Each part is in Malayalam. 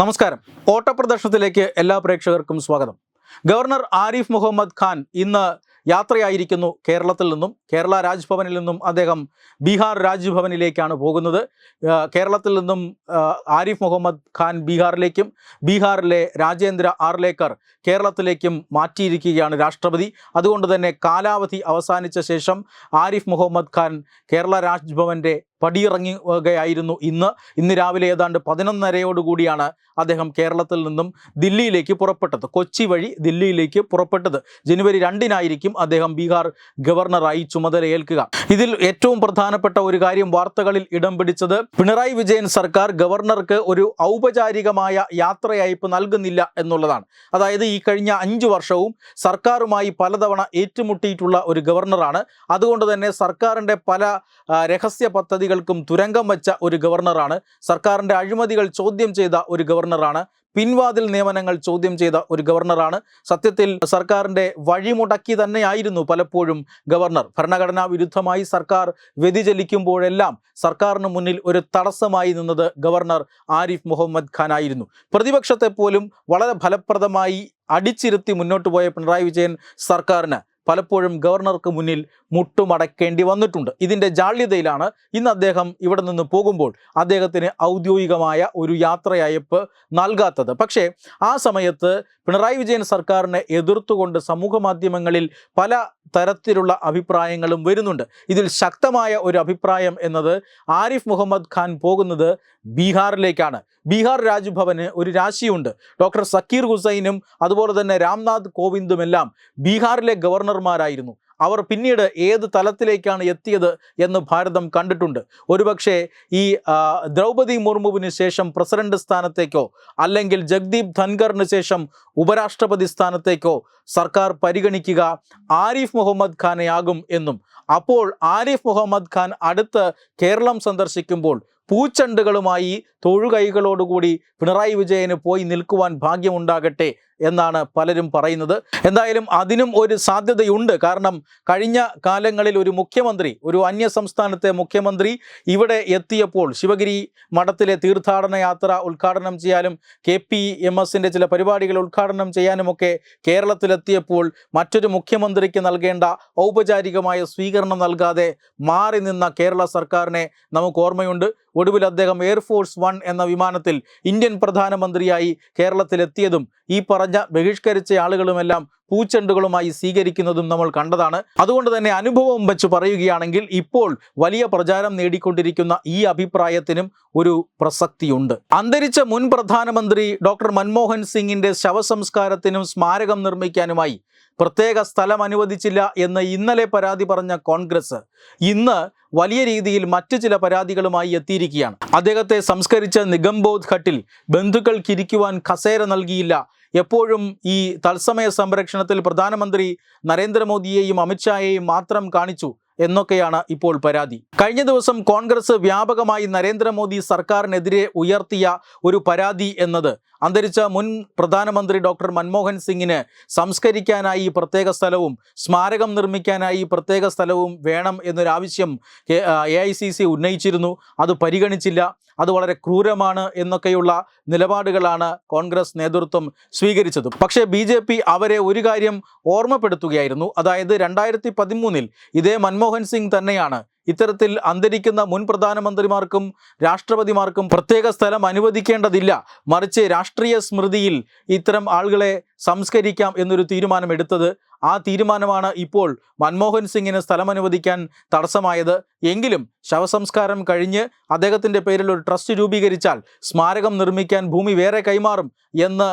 നമസ്കാരം. ഓട്ടപ്രദർശനത്തിലേക്ക് എല്ലാ പ്രേക്ഷകർക്കും സ്വാഗതം. ഗവർണർ ആരിഫ് മുഹമ്മദ് ഖാൻ ഇന്ന് യാത്രയായിരിക്കുന്നു കേരളത്തിൽ നിന്നും കേരള രാജ്ഭവനിൽ നിന്നും അദ്ദേഹം ബീഹാർ രാജ്ഭവനിലേക്കാണ് പോകുന്നത്. കേരളത്തിൽ നിന്നും ആരിഫ് മുഹമ്മദ് ഖാൻ ബീഹാറിലേക്കും ബീഹാറിലെ രാജേന്ദ്ര ആർലേക്കർ കേരളത്തിലേക്കും മാറ്റിയിരിക്കുകയാണ് രാഷ്ട്രപതി. അതുകൊണ്ട് തന്നെ കാലാവധി അവസാനിച്ച ശേഷം ആരിഫ് മുഹമ്മദ് ഖാൻ കേരള രാജ്ഭവന്റെ പടിയിറങ്ങുകയായിരുന്നു. ഇന്ന് ഇന്ന് രാവിലെ ഏതാണ്ട് പതിനൊന്നരയോടുകൂടിയാണ് അദ്ദേഹം കേരളത്തിൽ നിന്നും ദില്ലിയിലേക്ക് പുറപ്പെട്ടത്. കൊച്ചി വഴി ദില്ലിയിലേക്ക് പുറപ്പെട്ടത്. ജനുവരി രണ്ടിനായിരിക്കും അദ്ദേഹം ബീഹാർ ഗവർണറായി ചുമതലയേൽക്കുക. ഇതിൽ ഏറ്റവും പ്രധാനപ്പെട്ട ഒരു കാര്യം വാർത്തകളിൽ ഇടം പിടിച്ചത് പിണറായി വിജയൻ സർക്കാർ ഗവർണർക്ക് ഒരു ഔപചാരികമായ യാത്രയയപ്പ് നൽകുന്നില്ല എന്നുള്ളതാണ്. അതായത് ഈ കഴിഞ്ഞ അഞ്ചു വർഷവും സർക്കാരുമായി പലതവണ ഏറ്റുമുട്ടിയിട്ടുള്ള ഒരു ഗവർണറാണ്. അതുകൊണ്ട് തന്നെ സർക്കാരിന്റെ പല രഹസ്യ രഹസ്യ പദ്ധതികൾക്കും തുരങ്കം വച്ച ഒരു ഗവർണറാണ്. സർക്കാരിന്റെ അഴിമതികൾ ചോദ്യം ചെയ്ത ഒരു ഗവർണറാണ്. പിൻവാതിൽ നിയമനങ്ങൾ ചോദ്യം ചെയ്ത ഒരു ഗവർണറാണ്. സത്യത്തിൽ സർക്കാരിന്റെ വഴിമുടക്കി തന്നെയായിരുന്നു പലപ്പോഴും ഗവർണർ. ഭരണഘടനാ വിരുദ്ധമായി സർക്കാർ വ്യതിചലിക്കുമ്പോഴെല്ലാം സർക്കാരിന് മുന്നിൽ ഒരു തടസ്സമായി നിന്നത് ഗവർണർ ആരിഫ് മുഹമ്മദ് ഖാൻ ആയിരുന്നു. പ്രതിപക്ഷത്തെ പോലും വളരെ ഫലപ്രദമായി അടിച്ചിരുത്തി മുന്നോട്ട് പോയ പിണറായി വിജയൻ സർക്കാരിന് പലപ്പോഴും ഗവർണർക്ക് മുന്നിൽ മുട്ടുമടക്കേണ്ടി വന്നിട്ടുണ്ട്. ഇതിന്റെ ജാള്യതയിലാണ് ഇന്ന് അദ്ദേഹം ഇവിടെ നിന്ന് പോകുമ്പോൾ അദ്ദേഹത്തിന് ഔദ്യോഗികമായ ഒരു യാത്രയയപ്പ് നൽകാത്തത്. പക്ഷേ ആ സമയത്ത് പിണറായി വിജയൻ സർക്കാരിനെ എതിർത്തുകൊണ്ട് സമൂഹ മാധ്യമങ്ങളിൽ പല തരത്തിലുള്ള അഭിപ്രായങ്ങളും വരുന്നുണ്ട്. ഇതിൽ ശക്തമായ ഒരു അഭിപ്രായം എന്നത് ആരിഫ് മുഹമ്മദ് ഖാൻ പോകുന്നത് ബീഹാറിലേക്കാണ്. ബീഹാർ രാജ്ഭവന് ഒരു രാശിയുണ്ട്. ഡോക്ടർ സക്കീർ ഹുസൈനും അതുപോലെ തന്നെ രാംനാഥ് കോവിന്ദുമെല്ലാം ബീഹാറിലെ ഗവർണർമാരായിരുന്നു അവർ പിന്നീട് ഏത് തലത്തിലേക്കാണ് എത്തിയത് എന്ന് ഭാരതം കണ്ടിട്ടുണ്ട്. ഒരുപക്ഷെ ഈ ദ്രൗപദി മുർമുവിന് ശേഷം പ്രസിഡന്റ് സ്ഥാനത്തേക്കോ അല്ലെങ്കിൽ ജഗ്ദീപ് ധൻഖറിന് ശേഷം ഉപരാഷ്ട്രപതി സ്ഥാനത്തേക്കോ സർക്കാർ പരിഗണിക്കുക ആരിഫ് മുഹമ്മദ് ഖാനെയാകും എന്നും. അപ്പോൾ ആരിഫ് മുഹമ്മദ് ഖാൻ അടുത്ത് കേരളം സന്ദർശിക്കുമ്പോൾ പൂച്ചണ്ടുകളുമായി തൊഴുകൈകളോടുകൂടി പിണറായി വിജയന് പോയി നിൽക്കുവാൻ ഭാഗ്യമുണ്ടാകട്ടെ എന്നാണ് പലരും പറയുന്നത്. എന്തായാലും അതിനും ഒരു സാധ്യതയുണ്ട്. കാരണം കഴിഞ്ഞ കാലങ്ങളിൽ ഒരു മുഖ്യമന്ത്രി ഒരു അന്യ സംസ്ഥാനത്തെ മുഖ്യമന്ത്രി ഇവിടെ എത്തിയപ്പോൾ ശിവഗിരി മഠത്തിലെ തീർത്ഥാടന യാത്ര ഉദ്ഘാടനം ചെയ്യാനും കെ പി എം എസിന്റെ ചില പരിപാടികൾ ഉദ്ഘാടനം ചെയ്യാനുമൊക്കെ കേരളത്തിലെത്തിയപ്പോൾ മറ്റൊരു മുഖ്യമന്ത്രിക്ക് നൽകേണ്ട ഔപചാരികമായ സ്വീകരണം നൽകാതെ മാറി നിന്ന കേരള സർക്കാരിനെ നമുക്ക് ഓർമ്മയുണ്ട്. ഒടുവിൽ അദ്ദേഹം എയർഫോഴ്സ് വൺ എന്ന വിമാനത്തിൽ ഇന്ത്യൻ പ്രധാനമന്ത്രിയായി കേരളത്തിലെത്തിയതും ഈ പറഞ്ഞ ബഹിഷ്കരിച്ച ആളുകളുമെല്ലാം പൂച്ചെണ്ടുകളുമായി സ്വീകരിക്കുന്നതും നമ്മൾ കണ്ടതാണ്. അതുകൊണ്ട് തന്നെ അനുഭവം വെച്ച് പറയുകയാണെങ്കിൽ ഇപ്പോൾ വലിയ പ്രചാരം നേടിക്കൊണ്ടിരിക്കുന്ന ഈ അഭിപ്രായത്തിനും ഒരു പ്രസക്തിയുണ്ട്. അന്തരിച്ച മുൻ പ്രധാനമന്ത്രി ഡോക്ടർ മൻമോഹൻ സിംഗിന്റെ ശവസംസ്കാരത്തിനും സ്മാരകം നിർമ്മിക്കാനുമായി പ്രത്യേക സ്ഥലം അനുവദിച്ചില്ല എന്ന് ഇന്നലെ പരാതി പറഞ്ഞ കോൺഗ്രസ് ഇന്ന് വലിയ രീതിയിൽ മറ്റു ചില പരാതികളുമായി എത്തിയിരിക്കുകയാണ്. അദ്ദേഹത്തെ സംസ്കരിച്ച നിഗംബോധ് ഘട്ടിൽ ബന്ധുക്കൾക്കിരിക്കുവാൻ കസേര നൽകിയില്ല. എപ്പോഴും ഈ തത്സമയ സംരക്ഷണത്തിൽ പ്രധാനമന്ത്രി നരേന്ദ്രമോദിയെയും അമിത്ഷായെയും മാത്രം കാണിച്ചു. എന്നൊക്കെയാണ് ഇപ്പോൾ പരാതി. കഴിഞ്ഞ ദിവസം കോൺഗ്രസ് വ്യാപകമായി നരേന്ദ്രമോദി സർക്കാരിനെതിരെ ഉയർത്തിയ ഒരു പരാതി എന്നത് അന്തരിച്ച മുൻ പ്രധാനമന്ത്രി ഡോക്ടർ മൻമോഹൻ സിംഗിന് സംസ്കരിക്കാനായി പ്രത്യേക സ്ഥലവും സ്മാരകം നിർമ്മിക്കാനായി പ്രത്യേക സ്ഥലവും വേണം എന്നൊരാവശ്യം എ ഐ സി സി ഉന്നയിച്ചിരുന്നു. അത് പരിഗണിച്ചില്ല. അത് വളരെ ക്രൂരമാണ് എന്നൊക്കെയുള്ള നിലപാടുകളാണ് കോൺഗ്രസ് നേതൃത്വം സ്വീകരിച്ചത്. പക്ഷേ ബി അവരെ ഒരു കാര്യം ഓർമ്മപ്പെടുത്തുകയായിരുന്നു. അതായത് രണ്ടായിരത്തി പതിമൂന്നിൽ ഇതേ മൻമോഹൻ സിംഗ് തന്നെയാണ് ഇത്തരത്തിൽ അന്തരിക്കുന്ന മുൻ പ്രധാനമന്ത്രിമാർക്കും രാഷ്ട്രപതിമാർക്കും പ്രത്യേക സ്ഥലം അനുവദിക്കേണ്ടതില്ല. മറിച്ച് രാഷ്ട്രീയ സ്മൃതിയിൽ ഇത്തരം ആളുകളെ സംസ്കരിക്കാം എന്നൊരു തീരുമാനം എടുത്തത് ആ തീരുമാനമാണ് ഇപ്പോൾ മൻമോഹൻ സിംഗിന് സ്ഥലം അനുവദിക്കാൻ തടസ്സമായത്. എങ്കിലും ശവസംസ്കാരം കഴിഞ്ഞ് അദ്ദേഹത്തിന്റെ പേരിൽ ഒരു ട്രസ്റ്റ് രൂപീകരിച്ചാൽ സ്മാരകം നിർമ്മിക്കാൻ ഭൂമി വേറെ കൈമാറും എന്ന്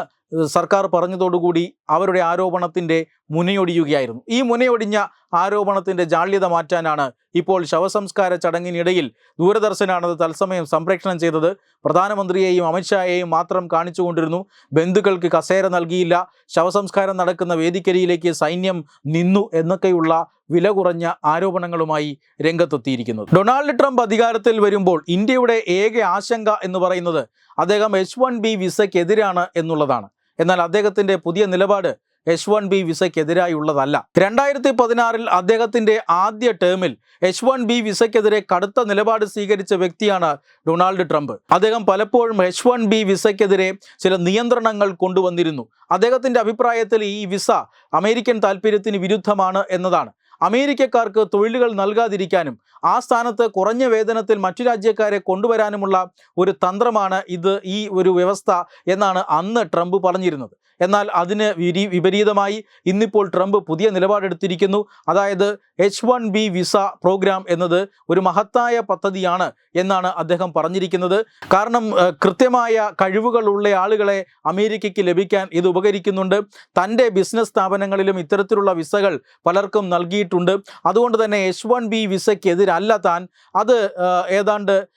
സർക്കാർ പറഞ്ഞതോടുകൂടി അവരുടെ ആരോപണത്തിന്റെ മുനയൊടിയുകയായിരുന്നു. ഈ മുനയൊടിഞ്ഞ ആരോപണത്തിന്റെ ജാള്യത മാറ്റാനാണ് ഇപ്പോൾ ശവസംസ്കാര ചടങ്ങിനിടയിൽ ദൂരദർശനാണത് തത്സമയം സംപ്രേഷണം ചെയ്തത്. പ്രധാനമന്ത്രിയെയും അമിത്ഷായെയും മാത്രം കാണിച്ചുകൊണ്ടിരുന്നു. ബന്ധുക്കൾക്ക് കസേര നൽകിയില്ല. ശവസംസ്കാരം നടക്കുന്ന വേദിക്കരിയിലേക്ക് സൈന്യം നിന്നു എന്നൊക്കെയുള്ള വില കുറഞ്ഞ ആരോപണങ്ങളുമായി രംഗത്തെത്തിയിരിക്കുന്നത്. ഡൊണാൾഡ് ട്രംപ് അധികാരത്തിൽ വരുമ്പോൾ ഇന്ത്യയുടെ ഏക ആശങ്ക എന്ന് പറയുന്നത് അദ്ദേഹം എച്ച് വൺ ബി വിസയ്ക്കെതിരാണ് എന്നുള്ളതാണ്. എന്നാൽ അദ്ദേഹത്തിന്റെ പുതിയ നിലപാട് എച്ച് വൺ ബി വിസയ്ക്കെതിരായുള്ളതല്ല. രണ്ടായിരത്തി പതിനാറിൽ അദ്ദേഹത്തിന്റെ ആദ്യ ടേമിൽ എച്ച് വൺ ബി വിസയ്ക്കെതിരെ കടുത്ത നിലപാട് സ്വീകരിച്ച വ്യക്തിയാണ് ഡൊണാൾഡ് ട്രംപ്. അദ്ദേഹം പലപ്പോഴും എച്ച് വൺ ബി വിസയ്ക്കെതിരെ ചില നിയന്ത്രണങ്ങൾ കൊണ്ടുവന്നിരുന്നു. അദ്ദേഹത്തിന്റെ അഭിപ്രായത്തിൽ ഈ വിസ അമേരിക്കൻ താല്പര്യത്തിന് വിരുദ്ധമാണ് എന്നതാണ്. അമേരിക്കക്കാർക്ക് തൊഴിലുകൾ നൽകാതിരിക്കാനും ആ സ്ഥാനത്ത് കുറഞ്ഞ വേതനത്തിൽ മറ്റു രാജ്യക്കാരെ കൊണ്ടുവരാനുമുള്ള ഒരു തന്ത്രമാണ് ഇത് ഈ ഒരു വ്യവസ്ഥ എന്നാണ് അന്ന് ട്രംപ് പറഞ്ഞിരുന്നത്. എന്നാൽ അതിന് വിപരീതമായി ഇന്നിപ്പോൾ ട്രംപ് പുതിയ നിലപാടെടുത്തിരിക്കുന്നു. അതായത് H one B visa program എന്നത് ഒരു മഹത്തായ പദ്ധതിയാണ് എന്നാണ് അദ്ദേഹം പറഞ്ഞിരിക്കുന്നത്. കാരണം കൃത്യമായ കഴിവുകളുള്ള ആളുകളെ അമേരിക്കയ്ക്ക് ലഭിക്കാൻ ഇത് ഉപകരിക്കുന്നുണ്ട്. തന്റെ ബിസിനസ് സ്ഥാപനങ്ങളിലും ഇത്തരത്തിലുള്ള വിസകൾ പലർക്കും നൽകിയിട്ടുണ്ട്. അതുകൊണ്ട് തന്നെ എച്ച് വൺ ബി വിസയ്ക്കെതിരല്ല താൻ. അത് ഏതാണ്ട്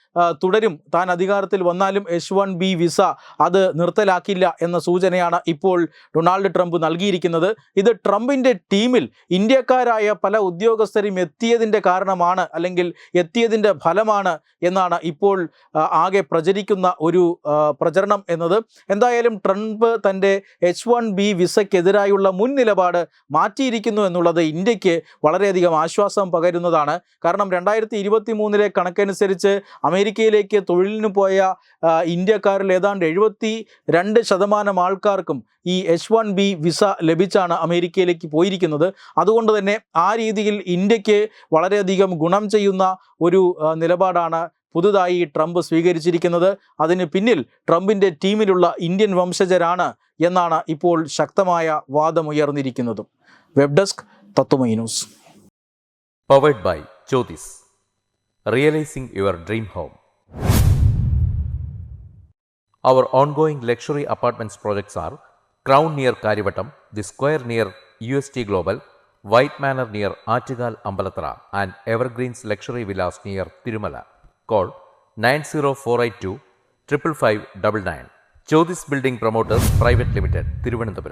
തുടരും. താൻ അധികാരത്തിൽ വന്നാലും എച്ച് വൺ ബി വിസ അത് നിർത്തലാക്കില്ല എന്ന സൂചനയാണ് ഇപ്പോൾ ഡൊണാൾഡ് ട്രംപ് നൽകിയിരിക്കുന്നത്. ഇത് ട്രംപിന്റെ ടീമിൽ ഇന്ത്യക്കാരായ പല ഉദ്യോഗസ്ഥരും എത്തിയതിന്റെ കാരണമാണ് അല്ലെങ്കിൽ എത്തിയതിന്റെ ഫലമാണ് എന്നാണ് ഇപ്പോൾ ആകെ പ്രചരിക്കുന്ന ഒരു പ്രചരണം എന്നത്. എന്തായാലും ട്രംപ് തന്റെ എച്ച് വൺ ബി വിസയ്ക്കെതിരായുള്ള മുൻ നിലപാട് മാറ്റിയിരിക്കുന്നു എന്നുള്ളത് ഇന്ത്യയ്ക്ക് വളരെയധികം ആശ്വാസം പകരുന്നതാണ്. കാരണം രണ്ടായിരത്തി ഇരുപത്തി മൂന്നിലെ കണക്കനുസരിച്ച് അമേരിക്കയിലേക്ക് തൊഴിലിന് പോയ ഇന്ത്യക്കാരിൽ ഏതാണ്ട് എഴുപത്തി രണ്ട് ശതമാനം ആൾക്കാർക്കും ഈ എച്ച് വൺ ബി വിസ ലഭിച്ചാണ് അമേരിക്കയിലേക്ക് പോയിരിക്കുന്നത്. അതുകൊണ്ട് തന്നെ ആ രീതിയിൽ ഇന്ത്യയ്ക്ക് വളരെയധികം ഗുണം ചെയ്യുന്ന ഒരു നിലപാടാണ് പുതുതായി ട്രംപ് സ്വീകരിച്ചിരിക്കുന്നത്. അതിന് പിന്നിൽ ട്രംപിന്റെ ടീമിലുള്ള ഇന്ത്യൻ വംശജരാണ് എന്നാണ് ഇപ്പോൾ ശക്തമായ വാദമുയർന്നിരിക്കുന്നതും. Web desk Tatwamayi news. Powered by Jyothis realising your dream home our ongoing luxury apartments projects are crown near Karyavattom the square near U S T global White Manor near Achigal Ambalatra, and Evergreens Luxury Villas near Tirumala. Call 90482 555 Chodis Building Promoters Private Limited, Thiruvananthapuram.